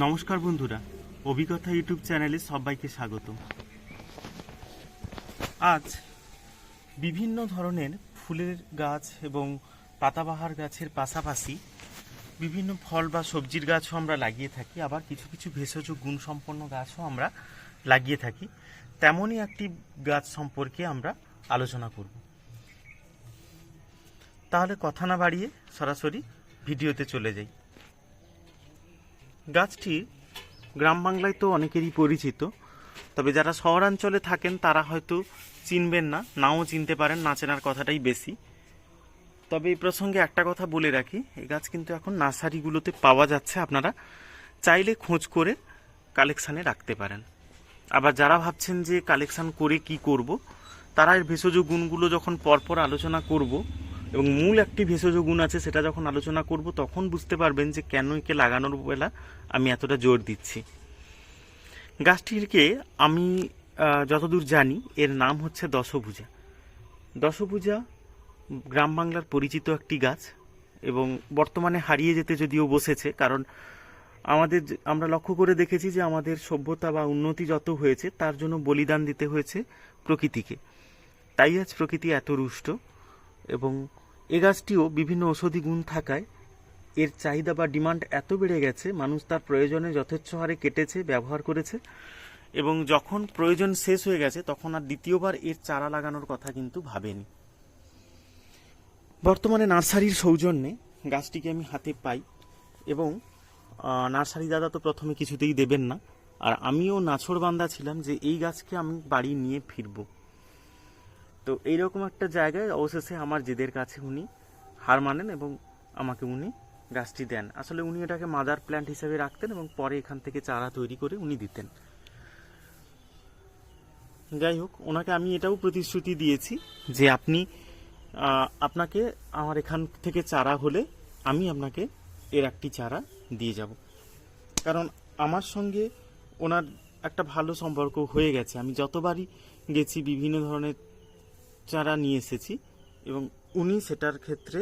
নমস্কার বন্ধুরা, অভিজ্ঞতা ইউটিউব চ্যানেলে সবাইকে স্বাগত আজ বিভিন্ন ধরনের ফুলের গাছ এবং পাতাবাহার গাছের পাশাপাশি বিভিন্ন ফল বা সবজির গাছও আমরা লাগিয়ে থাকি, আবার কিছু কিছু ভেষজ গুণসম্পন্ন গাছও আমরা লাগিয়ে থাকি। তেমনই একটি গাছ সম্পর্কে আমরা আলোচনা করব। তাহলে কথা না বাড়িয়ে সরাসরি ভিডিওতে চলে যাই। গাছটি গ্রাম বাংলায় তো অনেকেরই পরিচিত, তবে যারা শহরাঞ্চলে থাকেন তারা হয়তো চিনবেন না, নাও চিনতে পারেন, না চেনার কথাটাই বেশি। তবে এই প্রসঙ্গে একটা কথা বলে রাখি, এই গাছ কিন্তু এখন নার্সারিগুলোতে পাওয়া যাচ্ছে, আপনারা চাইলে খোঁজ করে কালেকশানে রাখতে পারেন। আবার যারা ভাবছেন যে কালেকশান করে কি করব, তারা এর ভেষজ গুণগুলো যখন পরপর আলোচনা করব এবং মূল একটি ভেষজ গুণ আছে, সেটা যখন আলোচনা করব, তখন বুঝতে পারবেন যে কেন একে লাগানোর বেলা আমি এতটা জোর দিচ্ছি। গাছটিকে আমি যতদূর জানি, এর নাম হচ্ছে দশভুজা। দশভুজা গ্রাম বাংলার পরিচিত একটি গাছ এবং বর্তমানে হারিয়ে যেতে যদিও বসেছে, কারণ আমাদের আমরা লক্ষ্য করে দেখেছি যে আমাদের সভ্যতা বা উন্নতি যত হয়েছে, তার জন্য বলিদান দিতে হয়েছে প্রকৃতিকে। তাই আজ প্রকৃতি এত রুষ্ট এবং এ গাছটিও বিভিন্ন ঔষধি গুণ থাকায় এর চাহিদা বা ডিমান্ড এত বেড়ে গেছে, মানুষ তার প্রয়োজনে যথেচ্ছ হারে কেটেছে, ব্যবহার করেছে এবং যখন প্রয়োজন শেষ হয়ে গেছে, তখন আর দ্বিতীয়বার এর চারা লাগানোর কথা কিন্তু ভাবেনি। বর্তমানে নার্সারির সৌজন্যে গাছটিকে আমি হাতে পাই এবং নার্সারি দাদা তো প্রথমে কিছুতেই দেবেন না। আর আমিও নাছর বান্দা ছিলাম যে এই গাছকে আমি বাড়ি নিয়ে ফিরবো। তো এইরকম একটা জায়গায় অবশেষে আমার জেদের কাছে উনি হার মানেন এবং আমাকে উনি গাছটি দেন। আসলে উনি এটাকে মাদার প্ল্যান্ট হিসেবে রাখতেন এবং পরে এখান থেকে চারা তৈরি করে উনি দিতেন। যাই হোক, ওনাকে আমি এটাও প্রতিশ্রুতি দিয়েছি যে আপনি আপনাকে আমার এখান থেকে চারা হলে আমি আপনাকে এর একটি চারা দিয়ে যাব। কারণ আমার সঙ্গে ওনার একটা ভালো সম্পর্ক হয়ে গেছে। আমি যতবারই গেছি বিভিন্ন ধরনের চারা নিয়ে এসেছি এবং উনি সেটার ক্ষেত্রে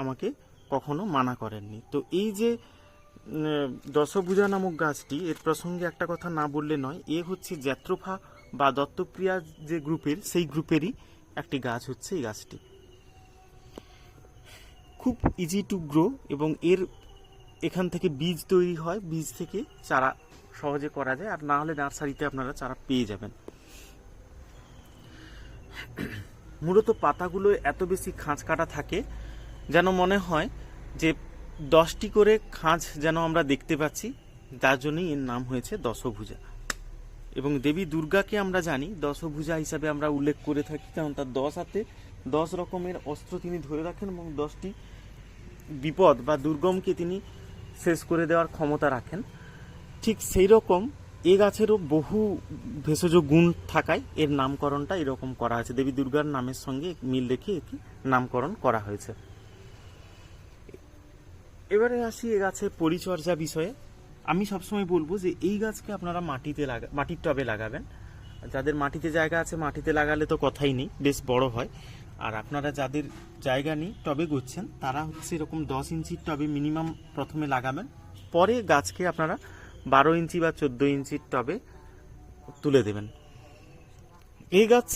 আমাকে কখনো মানা করেননি। তো এই যে দশভুজা নামক গাছটি, এর প্রসঙ্গে একটা কথা না বললে নয়, এ হচ্ছে জ্যাত্রোফা বা দত্তপ্রিয়া যে গ্রুপের, সেই গ্রুপেরই একটি গাছ হচ্ছে এই গাছটি। খুব ইজি টু গ্রো এবং এর এখান থেকে বীজ তৈরি হয়, বীজ থেকে চারা সহজে করা যায়, আর না হলে নার্সারিতে আপনারা চারা পেয়ে যাবেন। মূলত পাতাগুলো এত বেশি খাঁজ কাটা থাকে যেন মনে হয় যে দশটি করে খাঁজ যেন আমরা দেখতে পাচ্ছি, তার জন্যই এর নাম হয়েছে দশভুজা। এবং দেবী দুর্গাকে আমরা জানি, দশভুজা হিসাবে আমরা উল্লেখ করে থাকি, কারণ তার দশ হাতে দশ রকমের অস্ত্র তিনি ধরে রাখেন এবং দশটি বিপদ বা দুর্গমকে তিনি শেষ করে দেওয়ার ক্ষমতা রাখেন। ঠিক সেই রকম এ গাছেরও বহু ভেষজ গুণ থাকায় এর নামকরণটা এরকম করা হয়েছে। দেবী দুর্গার নামের সঙ্গে মিল রেখে একে নামকরণ করা হয়েছে। এবারে আসি এ গাছের পরিচর্যা বিষয়ে। আমি সবসময় বলব যে এই গাছকে আপনারা মাটিতে লাগা, মাটির টবে লাগাবেন। যাদের মাটিতে জায়গা আছে, মাটিতে লাগালে তো কথাই নেই, বেশ বড় হয়। আর আপনারা যাদের জায়গা নেই, টবে করছেন তারা হচ্ছে এরকম দশ ইঞ্চির টবে মিনিমাম প্রথমে লাগাবেন। পরে গাছকে আপনারা বারো ইঞ্চি বা চোদ্দ ইঞ্চির টবে তুলে দেবেন। এই গাছ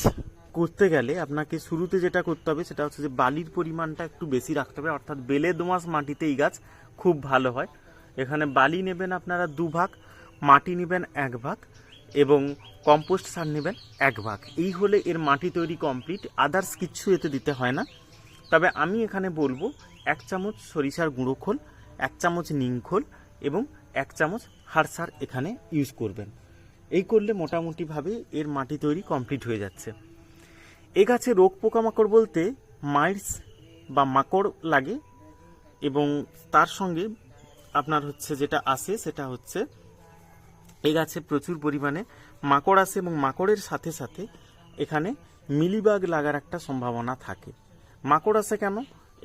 করতে গেলে আপনাকে শুরুতে যেটা করতে হবে সেটা হচ্ছে যে বালির পরিমাণটা একটু বেশি রাখতে হবে। অর্থাৎ বেলে দোমাস মাটিতে এই গাছ খুব ভালো হয়। এখানে বালি নেবেন আপনারা দু ভাগ, মাটি নেবেন এক ভাগ এবং কম্পোস্ট সার নেবেন এক ভাগ। এই হলে এর মাটি তৈরি কমপ্লিট, আদার্স কিচ্ছু এতে দিতে হয় না। তবে আমি এখানে বলব, এক চামচ সরিষার গুঁড়ো খোল, এক চামচ নিমখোল এবং এক চামচ হাড় সার এখানে ইউজ করবেন। এই করলে মোটামুটিভাবে এর মাটি তৈরি কমপ্লিট হয়ে যাচ্ছে। এ গাছে রোগ পোকামাকড় বলতে মাইটস বা মাকড় লাগে এবং তার সঙ্গে আপনার হচ্ছে যেটা আসে সেটা হচ্ছে এই গাছে প্রচুর পরিমাণে মাকড় আসে এবং মাকড়ের সাথে সাথে এখানে মিলিবাগ লাগার একটা সম্ভাবনা থাকে। মাকড় আসে কেন?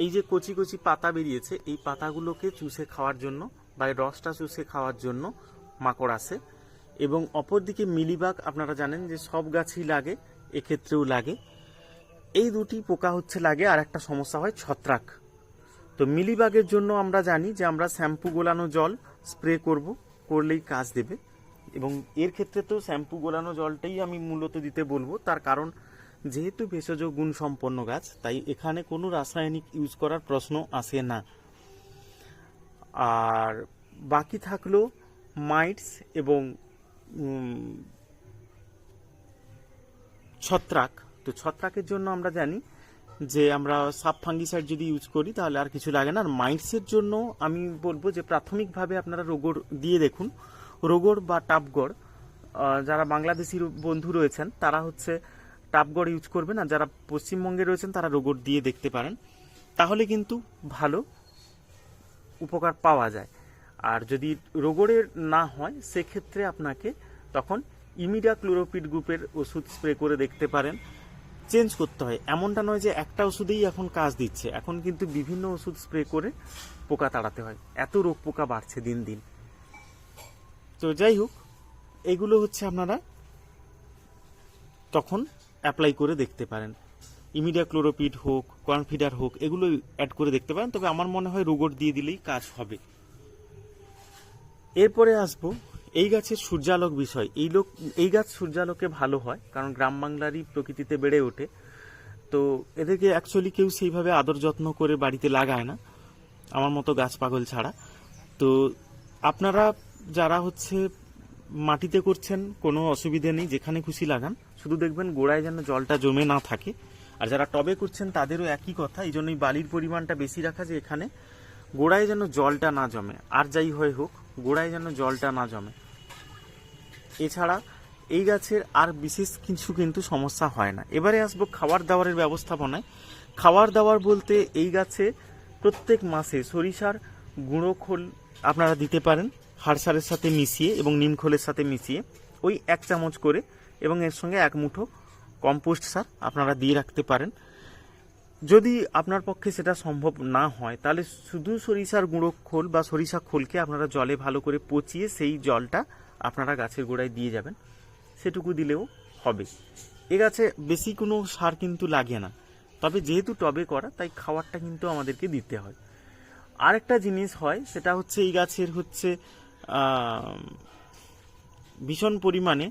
এই যে কচি কচি পাতা বেরিয়েছে, এই পাতাগুলোকে চুষে খাওয়ার জন্য বা রসটা চুষে খাওয়ার জন্য মাকড় আসে এবং অপরদিকে মিলিবাগ, আপনারা জানেন যে সব গাছই লাগে, এক্ষেত্রেও লাগে। এই দুটি পোকা হচ্ছে লাগে, আর একটা সমস্যা হয় ছত্রাক। তো মিলিবাগের জন্য আমরা জানি যে আমরা শ্যাম্পু গোলানো জল স্প্রে করব, করলেই কাজ দেবে। এবং এর ক্ষেত্রে তো শ্যাম্পু গোলানো জলটাই আমি মূলত দিতে বলব। তার কারণ, যেহেতু ভেষজ গুণ সম্পন্ন গাছ, তাই এখানে কোনো রাসায়নিক ইউজ করার প্রশ্ন আসে না। আর বাকি থাকল মাইটস এবং ছত্রাক। তো ছত্রাকের জন্য আমরা জানি যে আমরা সাব ফাঙ্গিসাইড যদি ইউজ করি তাহলে আর কিছু লাগে না। আর মাইটসের জন্য আমি বলব যে প্রাথমিকভাবে আপনারা রোগর দিয়ে দেখুন। রোগর বা টাপগড় যারা বাংলাদেশি রো- বন্ধু রয়েছেন, তারা হচ্ছে টাপগড় ইউজ করবেন। আর যারা পশ্চিমবঙ্গে রয়েছেন, তারা রোগর দিয়ে দেখতে পারেন। তাহলে কিন্তু ভালো। উপকার পাওয়া যায়। আর যদি রোগরের না হয়, সেক্ষেত্রে আপনাকে তখন ইমিডা ক্লোরোপিড গ্রুপের ওষুধ স্প্রে করে দেখতে পারেন। চেঞ্জ করতে হয়। এমনটা নয় যে একটা ওষুধেই এখন কাজ দিচ্ছে। এখন কিন্তু বিভিন্ন ওষুধ স্প্রে করে পোকা তাড়াতে হয়। এত রোগ পোকা বাড়ছে দিন দিন। তো যাই হোক, এগুলো হচ্ছে আপনারা তখন অ্যাপ্লাই করে দেখতে পারেন। ইমিডিয়া ক্লোরোপিড হোক কনফিডার হোক এগুলো অ্যাড করে দেখতে পারেন। তবে আমার মনে হয় রোগর দিয়ে দিলেই কাজ হবে। এরপরে আসব, এই গাছের সূর্যালোক বিষয়। এই লোক, এই গাছ সূর্যালোকে ভালো হয়, কারণ গ্রাম বাংলারই প্রকৃতিতে বেড়ে ওঠে। তো এদেরকে অ্যাকচুয়ালি কেউ সেইভাবে আদর যত্ন করে বাড়িতে লাগায় না, আমার মতো গাছ পাগল ছাড়া। তো আপনারা যারা হচ্ছে মাটিতে করছেন, কোনো অসুবিধে নেই, যেখানে খুশি লাগান। শুধু দেখবেন গোড়ায় যেন জলটা জমে না থাকে। আর যারা টবে করছেন, তাদেরও একই কথা। এই জন্যই বালির পরিমাণটা বেশি রাখা যে এখানে। গোড়ায় যেন জলটা না জমে, আর যাই হয় হোক, গোড়ায় যেন জলটা না জমে। এছাড়া এই গাছের আর বিশেষ কিছু কিন্তু সমস্যা হয় না। এবারে আসব খাবার দাবারের ব্যবস্থাপনায়। খাবার দাবার বলতে এই গাছে প্রত্যেক মাসে সরিষার গুঁড়ো খোল আপনারা দিতে পারেন, হাড় সারের সাথে মিশিয়ে এবং নিম খোলের সাথে মিশিয়ে। ওই এক চামচ করে এবং এর সঙ্গে এক মুঠো কম্পোস্ট সার আপনারা দিয়ে রাখতে পারেন। যদি আপনার পক্ষে সেটা সম্ভব না হয়, তাহলে শুধু সরিষার গুঁড়ো খোল বা সরিষা খোলকে আপনারা জলে ভালো করে পচিয়ে সেই জলটা আপনারা গাছের গোড়ায় দিয়ে যাবেন। সেটুকু দিলেও হবে। এ গাছে বেশি কোনো সার কিন্তু লাগে না। তবে যেহেতু টবে করা, তাই খাবারটা কিন্তু আমাদেরকে দিতে হয়। আরেকটা জিনিস হয়, সেটা হচ্ছে এই গাছের হচ্ছে ভীষণ পরিমাণে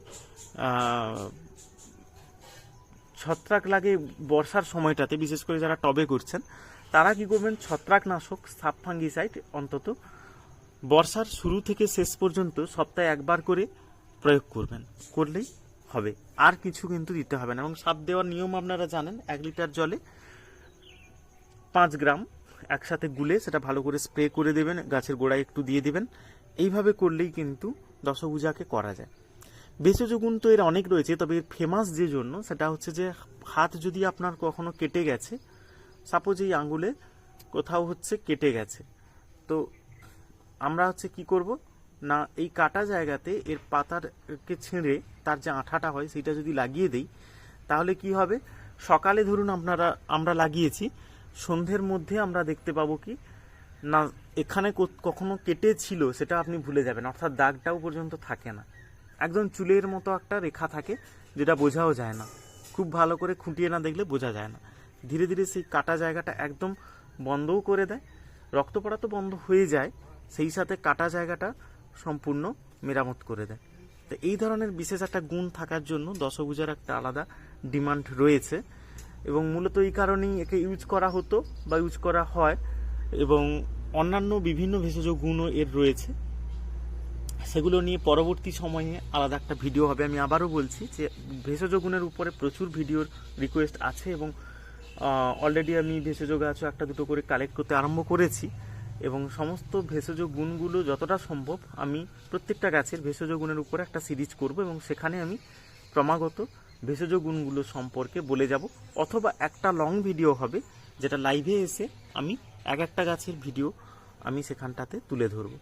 ছত্রাক লাগে বর্ষার সময়টাতে, বিশেষ করে যারা টবে করছেন, তারা কি করবেন? ছত্রাকনাশক সাব ফাঙ্গিসাইড অন্তত বর্ষার শুরু থেকে শেষ পর্যন্ত সপ্তাহে একবার করে প্রয়োগ করবেন। করলেই হবে। আর কিছু কিন্তু দিতে হবে না। এবং সাপ দেওয়ার নিয়ম আপনারা জানেন, এক লিটার জলে পাঁচ গ্রাম একসাথে গুলে সেটা ভালো করে স্প্রে করে দেবেন, গাছের গোড়ায় একটু দিয়ে দেবেন। এইভাবে করলেই কিন্তু দশভুজাকে করা যায়। ভেষজ গুণ তো এর অনেক রয়েছে, তবে এর ফেমাস যে জন্য সেটা হচ্ছে যে হাত যদি আপনার কখনো কেটে গেছে সাপোজ এই আঙ্গুলে কোথাও হচ্ছে কেটে গেছে, তো আমরা হচ্ছে কি করব? না, এই কাটা জায়গাতে এর পাতারকে ছিঁড়ে তার যে আঠাটা হয় সেটা যদি লাগিয়ে দেই, তাহলে কি হবে? সকালে ধরুন আপনারা, আমরা লাগিয়েছি, সন্ধ্যের মধ্যে আমরা দেখতে পাবো কি, না, এখানে কখনো কেটে ছিল সেটা আপনি ভুলে যাবেন, অর্থাৎ দাগটাও পর্যন্ত থাকে না। একদম চুলের মতো একটা রেখা থাকে, যেটা বোঝাও যায় না। খুব ভালো করে খুঁটিয়ে না দেখলে বোঝা যায় না। ধীরে ধীরে সেই কাটা জায়গাটা একদম বন্ধও করে দেয়। রক্ত পড়া তো বন্ধ হয়ে যায়, সেই সাথে কাটা জায়গাটা সম্পূর্ণ মেরামত করে দেয়। তো এই ধরনের বিশেষ একটা গুণ থাকার জন্য দশভুজার একটা আলাদা ডিমান্ড রয়েছে এবং মূলত এই কারণেই একে ইউজ করা হতো বা ইউজ করা হয় এবং অন্যান্য বিভিন্ন ভেষজ গুণও এর রয়েছে। সেগুলো নিয়ে পরবর্তী সময়ে আলাদা একটা ভিডিও হবে। আমি আবারও বলছি যে ভেষজ গুণের উপরে প্রচুর ভিডিওর রিকোয়েস্ট আছে এবং অলরেডি আমি ভেষজ গাছও একটা দুটো করে কালেক্ট করতে আরম্ভ করেছি এবং সমস্ত ভেষজ গুণগুলো যতটা সম্ভব আমি প্রত্যেকটা গাছের ভেষজ গুণের উপরে একটা সিরিজ করব এবং সেখানে আমি ক্রমাগত ভেষজ গুণগুলো সম্পর্কে বলে যাব। অথবা একটা লং ভিডিও হবে যেটা লাইভে এসে আমি এক একটা গাছের ভিডিও আমি সেখানটাতে তুলে ধরবো।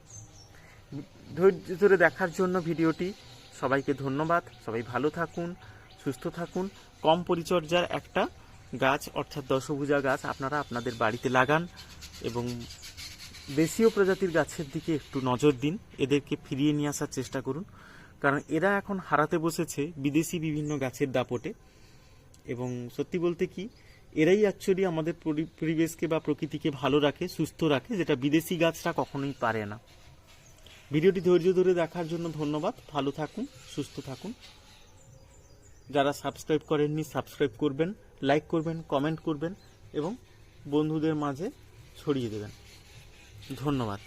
ধৈর্য ধরে দেখার জন্য ভিডিওটি। সবাইকে ধন্যবাদ। সবাই ভালো থাকুন, সুস্থ থাকুন। কম পরিচর্যার একটা গাছ, অর্থাৎ দশভুজা গাছ, আপনারা আপনাদের বাড়িতে লাগান এবং দেশীয় প্রজাতির গাছের দিকে একটু নজর দিন। এদেরকে ফিরিয়ে নিয়ে আসার চেষ্টা করুন। কারণ এরা এখন হারাতে বসেছে বিদেশি বিভিন্ন গাছের দাপটে। এবং সত্যি বলতে কি, এরাই অ্যাকচুয়ালি আমাদের পরিবেশকে বা প্রকৃতিকে ভালো রাখে, সুস্থ রাখে, যেটা বিদেশি গাছরা কখনোই পারে না। ভিডিওটি ধৈর্য ধরে দেখার জন্য ধন্যবাদ। ভালো থাকুন, সুস্থ থাকুন। যারা সাবস্ক্রাইব করেননি, সাবস্ক্রাইব করবেন, লাইক করবেন, কমেন্ট করবেন এবং বন্ধুদের মাঝে ছড়িয়ে দেবেন। ধন্যবাদ।